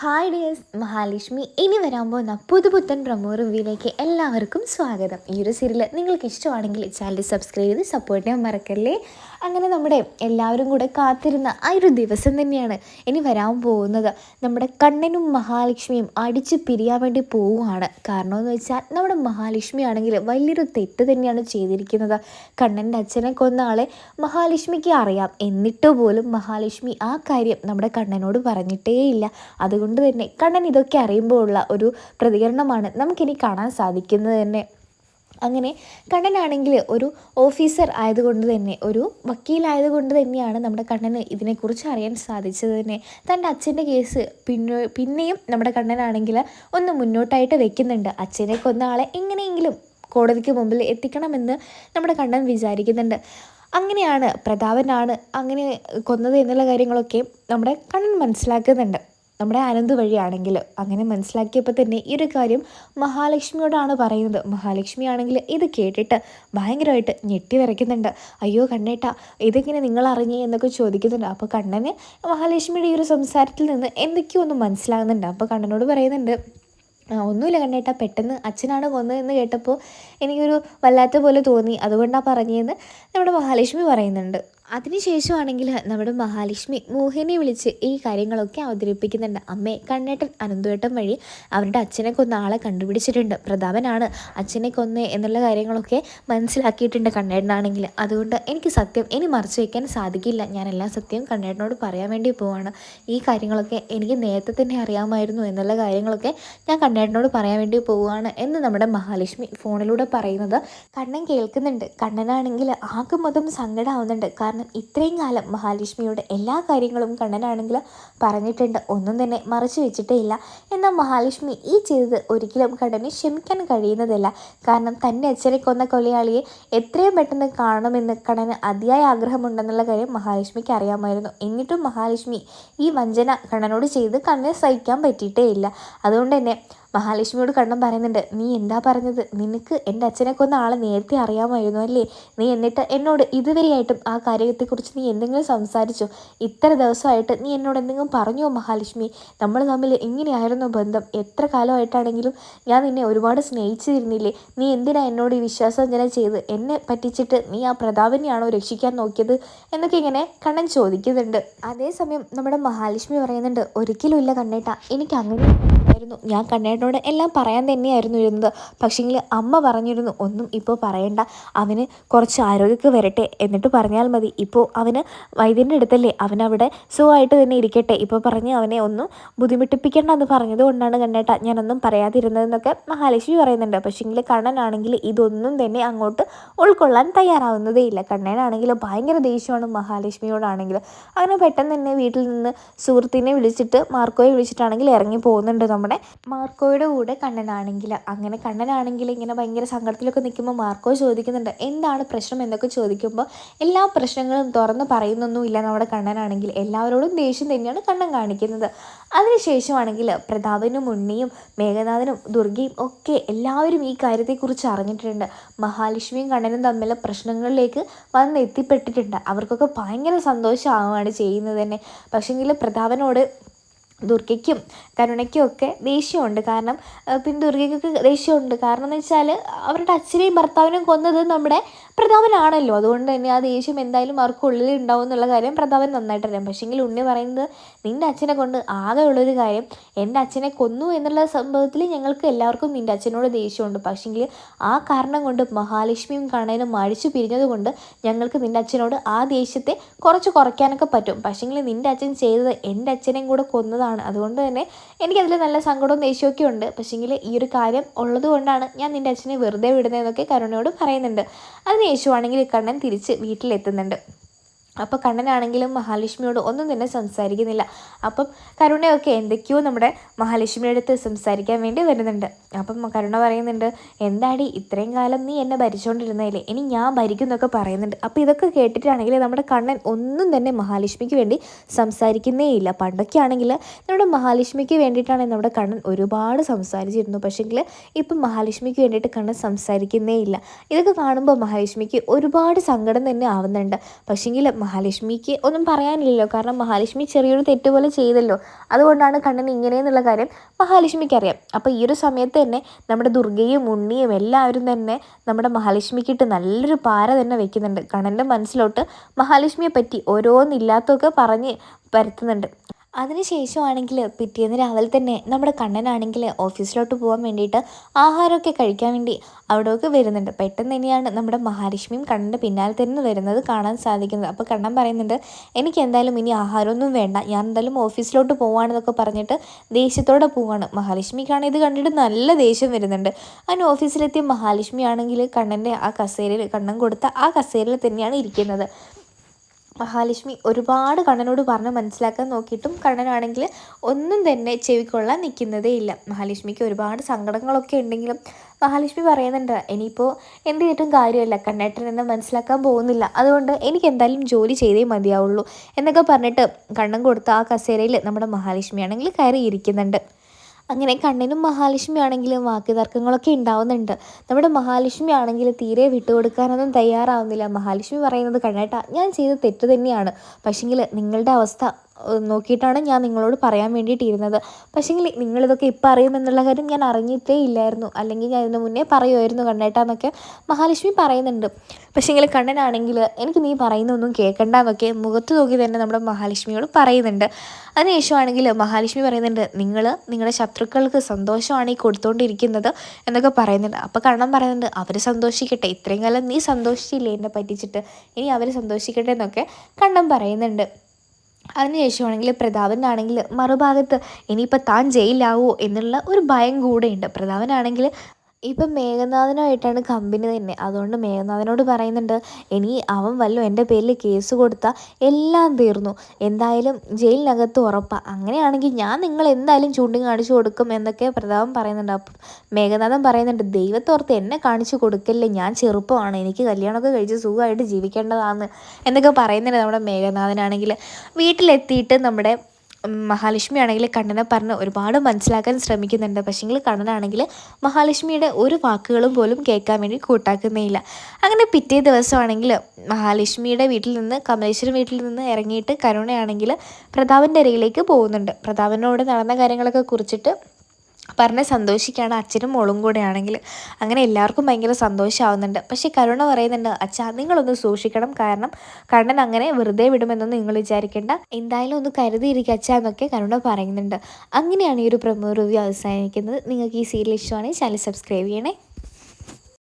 Hi dears Mahalakshmi ഇനി വരാൻ പോകുന്ന പുതുപുത്തൻ പ്രമോ റിവ്യൂയിലേക്ക് എല്ലാവർക്കും സ്വാഗതം. ഈ ഒരു സീരിയൽ നിങ്ങൾക്ക് ഇഷ്ടമാണെങ്കിൽ ചാനൽ സബ്സ്ക്രൈബ് ചെയ്ത് സപ്പോർട്ട് ചെയ്യാൻ മറക്കല്ലേ? അങ്ങനെ നമ്മുടെ എല്ലാവരും കൂടെ കാത്തിരുന്ന ആ ഒരു ദിവസം തന്നെയാണ് ഇനി വരാൻ പോകുന്നത്. നമ്മുടെ കണ്ണനും മഹാലക്ഷ്മിയും അടിച്ച് പിരിയാൻ വേണ്ടി പോവുകയാണ്. കാരണമെന്ന് വെച്ചാൽ നമ്മുടെ മഹാലക്ഷ്മി ആണെങ്കിൽ വലിയൊരു തെറ്റ് തന്നെയാണ് ചെയ്തിരിക്കുന്നത്. കണ്ണന്റെ അച്ഛനെ കൊന്ന ആളെ മഹാലക്ഷ്മിക്ക് അറിയാം. എന്നിട്ട് പോലും മഹാലക്ഷ്മി ആ കാര്യം നമ്മുടെ കണ്ണനോട് പറഞ്ഞിട്ടേയില്ല. അതുകൊണ്ട് തന്നെ കണ്ണൻ ഇതൊക്കെ അറിയുമ്പോൾ ഉള്ള ഒരു പ്രതികരണമാണ് നമുക്കിനി കാണാൻ സാധിക്കുന്നത് തന്നെ. അങ്ങനെ കണ്ണനാണെങ്കിൽ ഒരു ഓഫീസർ ആയതുകൊണ്ട് തന്നെ ഒരു വക്കീലായതുകൊണ്ട് തന്നെയാണ് നമ്മുടെ കണ്ണന് ഇതിനെക്കുറിച്ച് അറിയാൻ സാധിച്ചത് തന്നെ. തന്റെ അച്ഛന്റെ കേസ് പിന്നെ പിന്നെയും നമ്മുടെ കണ്ണനാണെങ്കിൽ ഒന്ന് മുന്നോട്ടായിട്ട് വെക്കുന്നുണ്ട്. അച്ഛനെ കൊന്ന ആളെ എങ്ങനെയെങ്കിലും കോടതിക്ക് മുമ്പിൽ എത്തിക്കണമെന്ന് നമ്മുടെ കണ്ണൻ വിചാരിക്കുന്നുണ്ട്. അങ്ങനെയാണ് പ്രതാപനാണ് അങ്ങനെ കൊന്നത് എന്നുള്ള കാര്യങ്ങളൊക്കെ നമ്മുടെ കണ്ണൻ മനസ്സിലാക്കുന്നുണ്ട്. നമ്മുടെ അനന്ത് വഴിയാണെങ്കിൽ അങ്ങനെ മനസ്സിലാക്കിയപ്പോൾ തന്നെ ഈ ഒരു കാര്യം മഹാലക്ഷ്മിയോടാണ് പറയുന്നത്. മഹാലക്ഷ്മി ആണെങ്കിൽ ഇത് കേട്ടിട്ട് ഭയങ്കരമായിട്ട് ഞെട്ടി വിറയ്ക്കുന്നുണ്ട് അയ്യോ കണ്ണേട്ട ഇതെങ്ങനെ നിങ്ങൾ അറിഞ്ഞേ? എന്നൊക്കെ ചോദിക്കുന്നുണ്ട്. അപ്പോൾ കണ്ണന് മഹാലക്ഷ്മിയുടെ ഈ ഒരു സംസാരത്തിൽ നിന്ന് എന്തൊക്കെയോ ഒന്ന് മനസ്സിലാകുന്നുണ്ട്. അപ്പോൾ കണ്ണനോട് പറയുന്നുണ്ട് ഒന്നുമില്ല കണ്ണേട്ട പെട്ടെന്ന് അച്ഛനാണ് കൊന്നതെന്ന് കേട്ടപ്പോൾ എനിക്കൊരു വല്ലാത്ത പോലെ തോന്നി. അതുകൊണ്ടാണ് പറഞ്ഞതെന്ന് നമ്മുടെ മഹാലക്ഷ്മി പറയുന്നുണ്ട്. അതിനുശേഷമാണെങ്കിൽ നമ്മുടെ മഹാലക്ഷ്മി മോഹിനെ വിളിച്ച് ഈ കാര്യങ്ങളൊക്കെ അവതരിപ്പിക്കുന്നുണ്ട്. അമ്മേ കണ്ണേട്ടൻ അനന്തുവേട്ടൻ വഴി അവരുടെ അച്ഛനെ കൊന്ന ആളെ കണ്ടുപിടിച്ചിട്ടുണ്ട്. പ്രതാപനാണ് അച്ഛനെ കൊന്ന് എന്നുള്ള കാര്യങ്ങളൊക്കെ മനസ്സിലാക്കിയിട്ടുണ്ട് കണ്ണേട്ടനാണെങ്കിൽ. അതുകൊണ്ട് എനിക്ക് സത്യം ഇനി മറച്ചു വയ്ക്കാൻ സാധിക്കില്ല. ഞാൻ എല്ലാ സത്യവും കണ്ണേട്ടനോട് പറയാൻ വേണ്ടി പോവാണ്. ഈ കാര്യങ്ങളൊക്കെ എനിക്ക് നേരത്തെ തന്നെ അറിയാമായിരുന്നു എന്നുള്ള കാര്യങ്ങളൊക്കെ ഞാൻ കണ്ണേട്ടനോട് പറയാൻ വേണ്ടി പോവുകയാണ് എന്ന് നമ്മുടെ മഹാലക്ഷ്മി ഫോണിലൂടെ പറയുന്നത് കണ്ണൻ കേൾക്കുന്നുണ്ട്. കണ്ണനാണെങ്കിൽ ആകെ മൊത്തം സങ്കടമാവുന്നുണ്ട് കാരണം ഇത്രയും കാലം മഹാലക്ഷ്മിയുടെ എല്ലാ കാര്യങ്ങളും കണ്ണനാണെങ്കിൽ പറഞ്ഞിട്ടുണ്ട്. ഒന്നും തന്നെ മറച്ചു വെച്ചിട്ടേ ഇല്ല എന്നാൽ മഹാലക്ഷ്മി ഈ ചെയ്തത് ഒരിക്കലും കണ്ണനെ ക്ഷമിക്കാൻ കഴിയുന്നതല്ല. കാരണം തന്റെ അച്ഛനെ കൊന്ന കൊലയാളിയെ എത്രയും പെട്ടെന്ന് കാണണമെന്ന് കണ്ണന് അതിയായ ആഗ്രഹമുണ്ടെന്നുള്ള കാര്യം മഹാലക്ഷ്മിക്ക് അറിയാമായിരുന്നു. എന്നിട്ടും മഹാലക്ഷ്മി ഈ വഞ്ചന കണ്ണനോട് ചെയ്ത് കണ്ണനെ സഹിക്കാൻ പറ്റിയിട്ടേ ഇല്ല അതുകൊണ്ട് തന്നെ മഹാലക്ഷ്മിയോട് കണ്ണൻ പറയുന്നുണ്ട് നീ എന്താ പറഞ്ഞത്? നിനക്ക് എന്റെ അച്ഛനെ കൊന്ന ആളെ നേരത്തെ അറിയാമായിരുന്നു അല്ലേ? നീ എന്നിട്ട് എന്നോട് ഇതുവരെയായിട്ടും ആ കാര്യത്തെക്കുറിച്ച് നീ എന്തെങ്കിലും സംസാരിച്ചോ? ഇത്ര ദിവസമായിട്ട് നീ എന്നോട് എന്തെങ്കിലും പറഞ്ഞോ മഹാലക്ഷ്മി? നമ്മൾ തമ്മിൽ എങ്ങനെയായിരുന്നു ബന്ധം. എത്ര കാലമായിട്ടാണെങ്കിലും ഞാൻ നിന്നെ ഒരുപാട് സ്നേഹിച്ചിരുന്നില്ലേ? നീ എന്തിനാ എന്നോട് ഈ വിശ്വാസവഞ്ചന ചെയ്ത്? എന്നെ പറ്റിച്ചിട്ട് നീ ആ പ്രതാപനെയാണോ രക്ഷിക്കാൻ നോക്കിയത്? എന്നൊക്കെ ഇങ്ങനെ കണ്ണൻ ചോദിക്കുന്നുണ്ട്. അതേസമയം നമ്മുടെ മഹാലക്ഷ്മി പറയുന്നുണ്ട് ഒരിക്കലുമില്ല കണ്ണേട്ട എനിക്ക് അങ്ങനെ ആയിരുന്നു ഞാൻ കണ്ണേട്ടനോട് എല്ലാം പറയാൻ തന്നെയായിരുന്നു ഇരുന്നത്. പക്ഷേങ്കിൽ അമ്മ പറഞ്ഞിരുന്നു ഒന്നും ഇപ്പോൾ പറയണ്ട. അവന് കുറച്ച് ആരോഗ്യമൊക്കെ വരട്ടെ. എന്നിട്ട് പറഞ്ഞാൽ മതി. ഇപ്പോൾ അവന് വൈദ്യന്റെ അടുത്തല്ലേ. അവനവിടെ സുഖമായിട്ട് തന്നെ ഇരിക്കട്ടെ. ഇപ്പോൾ പറഞ്ഞ് അവനെ ഒന്നും ബുദ്ധിമുട്ടിപ്പിക്കേണ്ട എന്ന് പറഞ്ഞത് കൊണ്ടാണ് കണ്ണേട്ട ഞാനൊന്നും പറയാതിരുന്നതെന്നൊക്കെ മഹാലക്ഷ്മി പറയുന്നുണ്ട്. പക്ഷേങ്കിൽ കണ്ണനാണെങ്കിൽ ഇതൊന്നും തന്നെ അങ്ങോട്ട് ഉൾക്കൊള്ളാൻ തയ്യാറാവുന്നതേ ഇല്ല. കണ്ണനാണെങ്കിൽ ഭയങ്കര ദേഷ്യമാണ് മഹാലക്ഷ്മിയോടാണെങ്കിൽ അങ്ങനെ പെട്ടെന്ന് തന്നെ വീട്ടിൽ നിന്ന് സുഹൃത്തിനെ വിളിച്ചിട്ട് മാർക്കോയെ വിളിച്ചിട്ടാണെങ്കിൽ ഇറങ്ങി പോകുന്നുണ്ട് നമ്മുടെ മാർക്കോയുടെ കൂടെ കണ്ണനാണെങ്കിൽ അങ്ങനെ കണ്ണനാണെങ്കിൽ ഇങ്ങനെ ഭയങ്കര സങ്കടത്തിലൊക്കെ നിൽക്കുമ്പോൾ മാർക്കോ ചോദിക്കുന്നുണ്ട് എന്താണ് പ്രശ്നം? എന്നൊക്കെ ചോദിക്കുമ്പോൾ എല്ലാ പ്രശ്നങ്ങളും തുറന്ന് പറയുന്നൊന്നുമില്ല നമ്മുടെ കണ്ണനാണെങ്കിൽ. എല്ലാവരോടും ദേഷ്യം തന്നെയാണ് കണ്ണൻ കാണിക്കുന്നത്. അതിനുശേഷമാണെങ്കിൽ പ്രതാപനും ഉണ്ണിയും മേഘനാഥനും ദുർഗയും ഒക്കെ എല്ലാവരും ഈ കാര്യത്തെക്കുറിച്ച് അറിഞ്ഞിട്ടുണ്ട്. മഹാലക്ഷ്മിയും കണ്ണനും തമ്മിൽ പ്രശ്നങ്ങളിലേക്ക് വന്ന് എത്തിപ്പെട്ടിട്ടുണ്ട് അവർക്കൊക്കെ ഭയങ്കര സന്തോഷമാവുകയാണ് ചെയ്യുന്നത് തന്നെ. പക്ഷേങ്കിൽ പ്രതാപനോട് ദുർഗയ്ക്കും കരുണയ്ക്കും ഒക്കെ ദേഷ്യമുണ്ട്. കാരണം പിന്നെ ദുർഗയ്ക്കൊക്കെ ദേഷ്യമുണ്ട്. കാരണം എന്ന് വെച്ചാൽ അവരുടെ അച്ഛനെയും ഭർത്താവിനെയും കൊന്നത് നമ്മുടെ പ്രതാപനാണല്ലോ. അതുകൊണ്ട് തന്നെ ആ ദേഷ്യം എന്തായാലും അവർക്ക് ഉള്ളിൽ ഉണ്ടാവും എന്നുള്ള കാര്യം പ്രതാപൻ നന്നായിട്ട് അറിയാം. പക്ഷേങ്കിൽ ഉണ്ണി പറയുന്നത് നിന്റെ അച്ഛനെ കൊണ്ട് ആകെ ഉള്ളൊരു കാര്യം എന്റെ അച്ഛനെ കൊന്നു എന്നുള്ള സംഭവത്തിൽ ഞങ്ങൾക്ക് എല്ലാവർക്കും നിന്റെ അച്ഛനോട് ദേഷ്യമുണ്ട്. പക്ഷേങ്കിൽ ആ കാരണം കൊണ്ട് മഹാലക്ഷ്മിയും കണ്ണനും മഴിച്ചു പിരിഞ്ഞതുകൊണ്ട് ഞങ്ങൾക്ക് നിന്റെ അച്ഛനോട് ആ ദേഷ്യത്തെ കുറച്ച് കുറയ്ക്കാനൊക്കെ പറ്റും. പക്ഷേങ്കിൽ നിന്റെ അച്ഛൻ ചെയ്തത് എന്റെ അച്ഛനെയും കൂടെ കൊന്നതാണ്. അതുകൊണ്ട് തന്നെ എനിക്കതിൽ നല്ല സങ്കടവും ദേഷ്യമൊക്കെ ഉണ്ട്. പക്ഷേങ്കിൽ ഈ ഒരു കാര്യം ഉള്ളതുകൊണ്ടാണ് ഞാൻ നിന്റെ അച്ഛനെ വെറുതെ വിടുന്നതെന്നൊക്കെ കരുണയോട് പറയുന്നുണ്ട്. അതിനുശേഷമാണെങ്കിൽ കണ്ണൻ തിരിച്ച് വീട്ടിലെത്തുന്നുണ്ട്. അപ്പോൾ കണ്ണനാണെങ്കിലും മഹാലക്ഷ്മിയോട് ഒന്നും തന്നെ സംസാരിക്കുന്നില്ല. അപ്പം കരുണയൊക്കെ എന്തൊക്കെയോ നമ്മുടെ മഹാലക്ഷ്മിയുടെ അടുത്ത് സംസാരിക്കാൻ വേണ്ടി വരുന്നുണ്ട്. അപ്പം കരുണ പറയുന്നുണ്ട് എന്താടി ഇത്രയും കാലം നീ എന്നെ ഭരിച്ചുകൊണ്ടിരുന്നതില്ലേ ഇനി ഞാൻ ഭരിക്കുന്നൊക്കെ പറയുന്നുണ്ട്. അപ്പോൾ ഇതൊക്കെ കേട്ടിട്ടാണെങ്കിൽ നമ്മുടെ കണ്ണൻ ഒന്നും തന്നെ മഹാലക്ഷ്മിക്ക് വേണ്ടി സംസാരിക്കുന്നേ ഇല്ല. പണ്ടൊക്കെ ആണെങ്കിൽ നമ്മുടെ മഹാലക്ഷ്മിക്ക് വേണ്ടിയിട്ടാണ് നമ്മുടെ കണ്ണൻ ഒരുപാട് സംസാരിച്ചിരുന്നു. പക്ഷേങ്കിൽ ഇപ്പം മഹാലക്ഷ്മിക്ക് വേണ്ടിയിട്ട് കണ്ണൻ സംസാരിക്കുന്നേ ഇല്ല. ഇതൊക്കെ കാണുമ്പോൾ മഹാലക്ഷ്മിക്ക് ഒരുപാട് സങ്കടം തന്നെ ആവുന്നുണ്ട്. പക്ഷേങ്കിൽ മഹാലക്ഷ്മിക്ക് ഒന്നും പറയാനില്ലല്ലോ. കാരണം മഹാലക്ഷ്മി ചെറിയൊരു തെറ്റ് പോലെ ചെയ്തല്ലോ. അതുകൊണ്ടാണ് കണ്ണൻ ഇങ്ങനെയെന്നുള്ള കാര്യം മഹാലക്ഷ്മിക്ക് അറിയാം. അപ്പോൾ ഈ ഒരു സമയത്ത് തന്നെ നമ്മുടെ ദുർഗയും ഉണ്ണിയും എല്ലാവരും തന്നെ നമ്മുടെ മഹാലക്ഷ്മിക്കിട്ട് നല്ലൊരു പാര തന്നെ വെക്കുന്നുണ്ട്. കണ്ണന്റെ മനസ്സിലോട്ട് മഹാലക്ഷ്മിയെ പറ്റി ഓരോന്നില്ലാത്തൊക്കെ പറഞ്ഞ് പരത്തുന്നുണ്ട്. അതിനുശേഷമാണെങ്കിൽ പിറ്റേന്ന് രാവിലെ തന്നെ നമ്മുടെ കണ്ണനാണെങ്കിൽ ഓഫീസിലോട്ട് പോകാൻ വേണ്ടിയിട്ട് ആഹാരമൊക്കെ കഴിക്കാൻ വേണ്ടി അവിടെയൊക്കെ വരുന്നുണ്ട്. പെട്ടെന്ന് തന്നെയാണ് നമ്മുടെ മഹാലക്ഷ്മിയും കണ്ണന്റെ പിന്നാലെ തന്നെ വരുന്നത് കാണാൻ സാധിക്കുന്നത്. അപ്പോൾ കണ്ണൻ പറയുന്നുണ്ട് എനിക്ക് എന്തായാലും ഇനി ആഹാരമൊന്നും വേണ്ട. ഞാൻ എന്തായാലും ഓഫീസിലോട്ട് പോവാണെന്നൊക്കെ പറഞ്ഞിട്ട് ദേഷ്യത്തോടെ പോവാണ്. മഹാലക്ഷ്മിക്കാണ് ഇത് കണ്ടിട്ട് നല്ല ദേഷ്യം വരുന്നുണ്ട്. അതിന് ഓഫീസിലെത്തിയ മഹാലക്ഷ്മി ആണെങ്കിൽ കണ്ണന്റെ ആ കസേരയിൽ കണ്ണൻ കൊടുത്ത ആ കസേരയിൽ തന്നെയാണ് ഇരിക്കുന്നത്. മഹാലക്ഷ്മി ഒരുപാട് കണ്ണനോട് പറഞ്ഞ് മനസ്സിലാക്കാൻ നോക്കിയിട്ടും കണ്ണനാണെങ്കിൽ ഒന്നും തന്നെ ചെവിക്കൊള്ളാൻ നിൽക്കുന്നതേ ഇല്ല. മഹാലക്ഷ്മിക്ക് ഒരുപാട് സങ്കടങ്ങളൊക്കെ ഉണ്ടെങ്കിലും മഹാലക്ഷ്മി പറയുന്നുണ്ട് ഇനിയിപ്പോൾ എന്ത് ചെയ്തിട്ടും കാര്യമല്ല. കണ്ണേട്ടൻ എന്ന് മനസ്സിലാക്കാൻ പോകുന്നില്ല. അതുകൊണ്ട് എനിക്ക് എന്തായാലും ജോലി ചെയ്തേ മതിയാവുള്ളൂ എന്നൊക്കെ പറഞ്ഞിട്ട് കണ്ണൻ കൊടുത്ത ആ കസേരയിൽ നമ്മുടെ മഹാലക്ഷ്മി ആണെങ്കിൽ കയറി ഇരിക്കുന്നുണ്ട് അങ്ങനെ കണ്ണനും മഹാലക്ഷ്മി ആണെങ്കിലും വാക്ക് തർക്കങ്ങളൊക്കെ ഉണ്ടാവുന്നുണ്ട്. നമ്മുടെ മഹാലക്ഷ്മി ആണെങ്കിൽ തീരെ വിട്ടുകൊടുക്കാനൊന്നും തയ്യാറാവുന്നില്ല. മഹാലക്ഷ്മി പറയുന്നത് കണ്ണേട്ടാ ഞാൻ ചെയ്ത തെറ്റ് തന്നെയാണ്. പക്ഷെങ്കിൽ നിങ്ങളുടെ അവസ്ഥ നോക്കിയിട്ടാണ് ഞാൻ നിങ്ങളോട് പറയാൻ വേണ്ടിയിട്ടിരുന്നത്. പക്ഷേങ്കിൽ നിങ്ങളിതൊക്കെ ഇപ്പം അറിയുമെന്നുള്ള കാര്യം ഞാൻ അറിഞ്ഞിട്ടേ ഇല്ലായിരുന്നു. അല്ലെങ്കിൽ ഞാൻ ഇതിന് മുന്നേ പറയുമായിരുന്നു കണ്ണേട്ടാന്നൊക്കെ മഹാലക്ഷ്മി പറയുന്നുണ്ട്. പക്ഷേങ്കിൽ കണ്ണനാണെങ്കിൽ എനിക്ക് നീ പറയുന്നൊന്നും കേൾക്കണ്ടെന്നൊക്കെ മുഖത്ത് നോക്കി തന്നെ നമ്മുടെ മഹാലക്ഷ്മിയോട് പറയുന്നുണ്ട്. അതിനുശേഷമാണെങ്കിൽ മഹാലക്ഷ്മി പറയുന്നുണ്ട് നിങ്ങൾ നിങ്ങളുടെ ശത്രുക്കൾക്ക് സന്തോഷമാണ് ഈ കൊടുത്തുകൊണ്ടിരിക്കുന്നത് എന്നൊക്കെ പറയുന്നുണ്ട്. അപ്പോൾ കണ്ണൻ പറയുന്നുണ്ട് അവർ സന്തോഷിക്കട്ടെ ഇത്രയും കാലം നീ സന്തോഷിച്ചില്ലേ എന്നെ പറ്റിച്ചിട്ട്? ഇനി അവർ സന്തോഷിക്കട്ടെ എന്നൊക്കെ കണ്ണൻ പറയുന്നുണ്ട്. അതിനുശേഷമാണെങ്കിൽ പ്രതാപനാണെങ്കിൽ മറുഭാഗത്ത് ഇനിയിപ്പോൾ താൻ ജയിലാവോ എന്നുള്ള ഒരു ഭയം കൂടെയുണ്ട്. പ്രതാപനാണെങ്കിൽ ഇപ്പം മേഘനാഥനുമായിട്ടാണ് കമ്പനി തന്നെ. അതുകൊണ്ട് മേഘനാഥനോട് പറയുന്നുണ്ട് ഇനി അവൻ വല്ലതും എന്റെ പേരിൽ കേസ് കൊടുത്താൽ എല്ലാം തീർന്നു. എന്തായാലും ജയിലിനകത്ത് ഉറപ്പാണ് അങ്ങനെയാണെങ്കിൽ ഞാൻ നിങ്ങൾ എന്തായാലും ചൂണ്ടി കാണിച്ചു കൊടുക്കും എന്നൊക്കെ പ്രതാപൻ പറയുന്നുണ്ട്. അപ്പം മേഘനാഥൻ പറയുന്നുണ്ട് ദൈവത്തോർത്ത് എന്നെ കാണിച്ചു കൊടുക്കല്ലേ? ഞാൻ ചെറുപ്പമാണ്. എനിക്ക് കല്യാണമൊക്കെ കഴിച്ച് സുഖമായിട്ട് ജീവിക്കേണ്ടതാണ് എന്നൊക്കെ പറയുന്നുണ്ട് നമ്മുടെ മേഘനാഥനാണെങ്കിൽ. വീട്ടിലെത്തിയിട്ട് നമ്മുടെ മഹാലക്ഷ്മി ആണെങ്കിൽ കണ്ണനെ പറഞ്ഞ് ഒരുപാട് മനസ്സിലാക്കാൻ ശ്രമിക്കുന്നുണ്ട്. പക്ഷേങ്കിൽ കണ്ണനാണെങ്കിൽ മഹാലക്ഷ്മിയുടെ ഒരു വാക്കുകളും പോലും കേൾക്കാൻ വേണ്ടി കൂട്ടാക്കുന്നേയില്ല. അങ്ങനെ പിറ്റേ ദിവസമാണെങ്കിൽ മഹാലക്ഷ്മിയുടെ വീട്ടിൽ നിന്ന് കമലേശ്വരൻ വീട്ടിൽ നിന്ന് ഇറങ്ങിയിട്ട് കരുണയാണെങ്കിൽ പ്രതാപന്റെ അരയിലേക്ക് പോകുന്നുണ്ട്. പ്രതാപനോട് നടന്ന കാര്യങ്ങളൊക്കെ കുറിച്ചിട്ട് പറഞ്ഞ് സന്തോഷിക്കുകയാണ് അച്ഛനും മോളും കൂടെ ആണെങ്കിൽ അങ്ങനെ എല്ലാവർക്കും ഭയങ്കര സന്തോഷമാവുന്നുണ്ട് പക്ഷേ കരുണ പറയുന്നുണ്ട് അച്ഛാ നിങ്ങളൊന്ന് സൂക്ഷിക്കണം. കാരണം കണ്ണൻ അങ്ങനെ വെറുതെ വിടുമെന്നൊന്നും നിങ്ങൾ വിചാരിക്കേണ്ട. എന്തായാലും ഒന്ന് കരുതിയിരിക്കുക അച്ഛാ എന്നൊക്കെ കരുണ പറയുന്നുണ്ട്. അങ്ങനെയാണ് ഈ ഒരു പ്രമോ റിവ്യൂ അവസാനിക്കുന്നത്. നിങ്ങൾക്ക് ഈ സീരിയൽ ഇഷ്ടമാണെങ്കിൽ ചാനൽ സബ്സ്ക്രൈബ് ചെയ്യണേ.